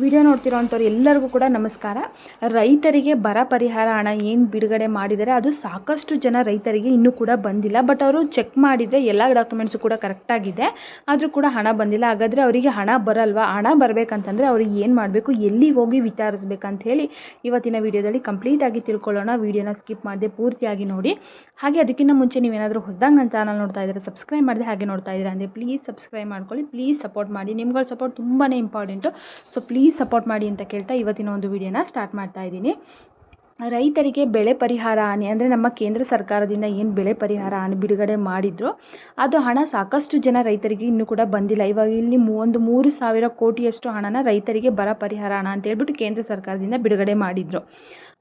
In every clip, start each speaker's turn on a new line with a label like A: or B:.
A: Video ನೋಡ್ತಿರೋವಂಥವ್ರು ಎಲ್ಲರಿಗೂ ಕೂಡ ನಮಸ್ಕಾರ. ರೈತರಿಗೆ ಬರ ಪರಿಹಾರ ಹಣ ಏನು ಬಿಡುಗಡೆ ಮಾಡಿದ್ದಾರೆ ಅದು ಸಾಕಷ್ಟು ಜನ ರೈತರಿಗೆ ಇನ್ನೂ ಕೂಡ ಬಂದಿಲ್ಲ. ಬಟ್ ಅವರು ಚೆಕ್ ಮಾಡಿದರೆ ಎಲ್ಲ ಡಾಕ್ಯುಮೆಂಟ್ಸು ಕೂಡ ಕರೆಕ್ಟಾಗಿದೆ ಆದರೂ ಕೂಡ ಹಣ ಬಂದಿಲ್ಲ. ಹಾಗಾದರೆ ಅವರಿಗೆ ಹಣ ಬರಲ್ವಾ? ಹಣ ಬರಬೇಕಂತಂದರೆ ಅವ್ರಿಗೆ ಏನು ಮಾಡಬೇಕು? ಎಲ್ಲಿ ಹೋಗಿ ವಿಚಾರಿಸ್ಬೇಕಂತ ಹೇಳಿ ಇವತ್ತಿನ ವಿಡಿಯೋದಲ್ಲಿ ಕಂಪ್ಲೀಟಾಗಿ ತಿಳ್ಕೊಳ್ಳೋಣ. ವಿಡಿಯೋನ ಸ್ಕಿಪ್ ಮಾಡದೆ ಪೂರ್ತಿಯಾಗಿ ನೋಡಿ. ಹಾಗೆ ಅದಕ್ಕಿಂತ ಮುಂಚೆ ನೀವೇನಾದರೂ ಹೊಸದಾಗಿ ನನ್ನ ಚಾನಲ್ ನೋಡ್ತಾ ಇದ್ದರೆ ಸಬ್ಸ್ಕ್ರೈಬ್ ಮಾಡಿದೆ ಹಾಗೆ ನೋಡ್ತಾ ಇದ್ದೀರಾ ಅಂದರೆ ಪ್ಲೀಸ್ ಸಬ್ಸ್ಕ್ರೈಬ್ ಮಾಡ್ಕೊಳ್ಳಿ. ಪ್ಲೀಸ್ ಸಪೋರ್ಟ್ ಮಾಡಿ. ನಿಮ್ಗಳ ಸಪೋರ್ಟ್ ತುಂಬಾ ಇಂಪಾರ್ಟೆಂಟು ಸೊ ಪ್ಲೀಸ್ ಸಪೋರ್ಟ್ ಮಾಡಿ ಅಂತ ಕೇಳ್ತಾ ಇವತ್ತಿನ ಒಂದು ವಿಡಿಯೋನ ಸ್ಟಾರ್ಟ್ ಮಾಡ್ತಾ ಇದ್ದೀನಿ. ರೈತರಿಗೆ ಬೆಳೆ ಪರಿಹಾರ ಹಾನಿ ಅಂದರೆ ನಮ್ಮ ಕೇಂದ್ರ ಸರ್ಕಾರದಿಂದ ಏನು ಬೆಳೆ ಪರಿಹಾರ ಹಾನಿ ಬಿಡುಗಡೆ ಮಾಡಿದ್ರು, ಅದು ಹಣ ಸಾಕಷ್ಟು ಜನ ರೈತರಿಗೆ ಇನ್ನೂ ಕೂಡ ಬಂದಿಲ್ಲ. ಇವಾಗ ಇಲ್ಲಿ ಒಂದು ಮೂರು ಸಾವಿರ ಕೋಟಿಯಷ್ಟು ಹಣನ ರೈತರಿಗೆ ಬರ ಪರಿಹಾರ ಹಣ ಅಂತ ಹೇಳ್ಬಿಟ್ಟು ಕೇಂದ್ರ ಸರ್ಕಾರದಿಂದ ಬಿಡುಗಡೆ ಮಾಡಿದ್ರು.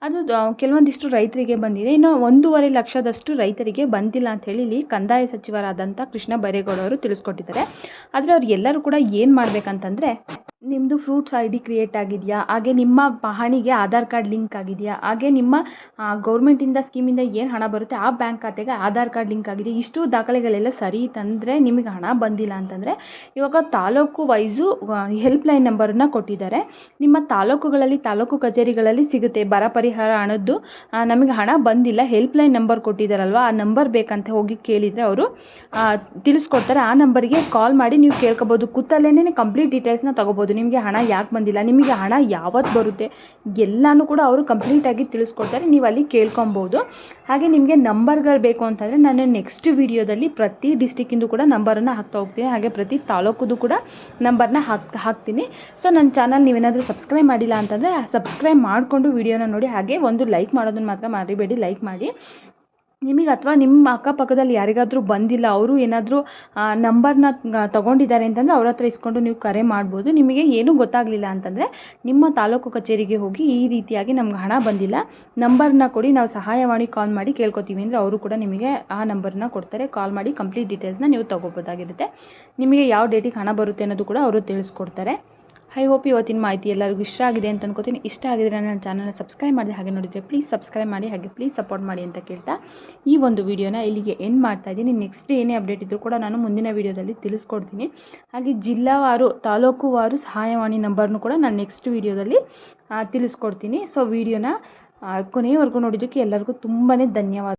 A: ಅದು ಕೆಲವೊಂದಿಷ್ಟು ರೈತರಿಗೆ ಬಂದಿದೆ. ಇನ್ನು ಒಂದೂವರೆ ಲಕ್ಷದಷ್ಟು ರೈತರಿಗೆ ಬಂದಿಲ್ಲ ಅಂತ ಹೇಳಿ ಇಲ್ಲಿ ಕಂದಾಯ ಸಚಿವರಾದಂಥ ಕೃಷ್ಣ ಬೈರೇಗೌಡ ತಿಳಿಸ್ಕೊಟ್ಟಿದ್ದಾರೆ. ಆದರೆ ಅವ್ರು ಎಲ್ಲರೂ ಕೂಡ ಏನು ಮಾಡಬೇಕಂತಂದರೆ ನಿಮ್ಮದು ಫ್ರೂಟ್ಸ್ ಐ ಡಿ ಕ್ರಿಯೇಟ್ ಆಗಿದೆಯಾ? ಹಾಗೆ ನಿಮ್ಮ ಪಹಣಿಗೆ ಆಧಾರ್ ಕಾರ್ಡ್ ಲಿಂಕ್ ಆಗಿದೆಯಾ? ಹಾಗೆ ನಿಮ್ಮ ಗೌರ್ಮೆಂಟಿಂದ ಸ್ಕೀಮಿಂದ ಏನು ಹಣ ಬರುತ್ತೆ? ಆ ಬ್ಯಾಂಕ್ ಖಾತೆಗೆ ಆಧಾರ್ ಕಾರ್ಡ್ ಲಿಂಕ್ ಆಗಿದೆ ಇಷ್ಟು ದಾಖಲೆಗಳೆಲ್ಲ ಸರಿ ತಂದರೆ ನಿಮಗೆ ಹಣ ಬಂದಿಲ್ಲ ಅಂತಂದರೆ ಇವಾಗ ತಾಲೂಕು ವೈಸು ಹೆಲ್ಪ್ಲೈನ್ ನಂಬರನ್ನು ಕೊಟ್ಟಿದ್ದಾರೆ. ನಿಮ್ಮ ತಾಲೂಕುಗಳಲ್ಲಿ, ತಾಲೂಕು ಕಚೇರಿಗಳಲ್ಲಿ ಸಿಗುತ್ತೆ. ಬರ ಪರಿಹಾರ ಹಣದ್ದು ನಮಗೆ ಹಣ ಬಂದಿಲ್ಲ. ಹೆಲ್ಪ್ಲೈನ್ ನಂಬರ್ ಕೊಟ್ಟಿದ್ದಾರಲ್ವ? ಆ ನಂಬರ್ ಬೇಕಂತ ಹೋಗಿ ಕೇಳಿದರೆ ಅವರು ತಿಳಿಸ್ಕೊಡ್ತಾರೆ. ಆ ನಂಬರಿಗೆ ಕಾಲ್ ಮಾಡಿ ನೀವು ಕೇಳ್ಕೊಬೋದು. ಕೂತಲ್ಲೇ ಕಂಪ್ಲೀಟ್ ಡೀಟೇಲ್ಸ್ನ ತೊಗೋಬೋದು. ನಿಮಗೆ ಹಣ ಯಾಕೆ ಬಂದಿಲ್ಲ? ನಿಮಗೆ ಹಣ ಯಾವತ್ತು ಬರುತ್ತೆ? ಎಲ್ಲನೂ ಕೂಡ ಅವರು ಕಂಪ್ಲೀಟಾಗಿ ತಿಳಿಸ್ಕೊಡ್ತಾರೆ, ನೀವು ಅಲ್ಲಿ ಕೇಳ್ಕೊಬೋದು ಹಾಗೆ ನಿಮಗೆ ನಂಬರ್ಗಳು ಬೇಕು ಅಂತಂದರೆ ನಾನು ನೆಕ್ಸ್ಟ್ ವಿಡಿಯೋದಲ್ಲಿ ಪ್ರತಿ ಡಿಸ್ಟಿಕ್ಕಿಂದು ಕೂಡ ನಂಬರನ್ನು ಹಾಕ್ತಾ ಹೋಗ್ತೀನಿ. ಹಾಗೆ ಪ್ರತಿ ತಾಲೂಕುದು ಕೂಡ ನಂಬರ್ನ ಹಾಕ್, ಹಾಕ್ತೀನಿ. ಸೊ ನನ್ನ ಚಾನಲ್ ನೀವೇನಾದರೂ ಸಬ್ಸ್ಕ್ರೈಬ್ ಮಾಡಿಲ್ಲ ಅಂತಂದರೆ ಸಬ್ಸ್ಕ್ರೈಬ್ ಮಾಡಿಕೊಂಡು ವಿಡಿಯೋನ ನೋಡಿ, ಹಾಗೆ ಒಂದು ಲೈಕ್ ಮಾಡೋದನ್ನು ಮಾತ್ರ ಮರಿಬೇಡಿ ಲೈಕ್ ಮಾಡಿ. ನಿಮಗೆ ಅಥವಾ ನಿಮ್ಮ ಅಕ್ಕಪಕ್ಕದಲ್ಲಿ ಯಾರಿಗಾದರೂ ಬಂದಿಲ್ಲ, ಅವರು ಏನಾದರೂ ನಂಬರ್ನ ತೊಗೊಂಡಿದ್ದಾರೆ ಅಂತಂದರೆ ಅವ್ರ ಹತ್ರ ಇಸ್ಕೊಂಡು ನೀವು ಕರೆ ಮಾಡ್ಬೋದು. ನಿಮಗೆ ಏನೂ ಗೊತ್ತಾಗಲಿಲ್ಲ ಅಂತಂದರೆ ನಿಮ್ಮ ತಾಲೂಕು ಕಚೇರಿಗೆ ಹೋಗಿ ಈ ರೀತಿಯಾಗಿ ನಮ್ಗೆ ಹಣ ಬಂದಿಲ್ಲ. ನಂಬರ್ನ ಕೊಡಿ, ನಾವು ಸಹಾಯವಾಣಿ ಕಾಲ್ ಮಾಡಿ ಕೇಳ್ಕೊತೀವಿ ಅಂದರೆ ಅವರು ಕೂಡ ನಿಮಗೆ ಆ ನಂಬರ್ನ ಕೊಡ್ತಾರೆ. ಕಾಲ್ ಮಾಡಿ ಕಂಪ್ಲೀಟ್ ಡೀಟೇಲ್ಸ್ನ ನೀವು ತೊಗೋಬೋದಾಗಿರುತ್ತೆ. ನಿಮಗೆ ಯಾವ ಡೇಟಿಗೆ ಹಣ ಬರುತ್ತೆ ಅನ್ನೋದು ಕೂಡ ಅವರು ತಿಳಿಸ್ಕೊಡ್ತಾರೆ. ಐ ಹೋಪ್ ಇವತ್ತಿನ ಮಾಹಿತಿ ಎಲ್ಲರಿಗೂ ಇಷ್ಟ ಆಗಿದೆ ಅಂತ ಅನ್ಕೋತೀನಿ. ಇಷ್ಟ ಆಗಿದ್ರೆ ನನ್ನ ಚಾನಲ್ನ ಸಬ್ಸ್ಕ್ರೈಬ್ ಮಾಡಿ ಹಾಗೆ ನೋಡಿದರೆ ಪ್ಲೀಸ್ ಸಬ್ಸ್ಕ್ರೈಬ್ ಮಾಡಿ ಹಾಗೆ ಪ್ಲೀಸ್ ಸಪೋರ್ಟ್ ಮಾಡಿ ಅಂತ ಕೇಳ್ತಾ ಈ ಒಂದು ವಿಡಿಯೋನ ಇಲ್ಲಿಗೆ ಎಂಡ್ ಮಾಡ್ತಾ ಇದ್ದೀನಿ. ನೆಕ್ಸ್ಟ್ ಏನೇ ಅಪ್ಡೇಟ್ ಇದ್ದರೂ ಕೂಡ ನಾನು ಮುಂದಿನ ವಿಡಿಯೋದಲ್ಲಿ ತಿಳಿಸ್ಕೊಡ್ತೀನಿ. ಹಾಗೆ ಜಿಲ್ಲಾವಾರು ತಾಲೂಕುವಾರು ಸಹಾಯವಾಣಿ ನಂಬರ್ನು ಕೂಡ ನಾನು ನೆಕ್ಸ್ಟ್ ವಿಡಿಯೋದಲ್ಲಿ ತಿಳಿಸ್ಕೊಡ್ತೀನಿ. ಸೊ ವಿಡಿಯೋನ ಕೊನೆಯವರೆಗೂ ನೋಡಿದ್ದಕ್ಕೆ ಎಲ್ಲರಿಗೂ ತುಂಬಾ ಧನ್ಯವಾದ.